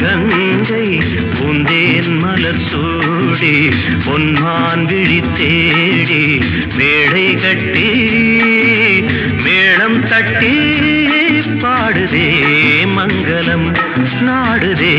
கங்கை உந்தேன் மலர் சூடி பொன்மான் விழி தேடி மேடை கட்டி மேளம் தட்டி பாடுதே மங்களம் நாடுதே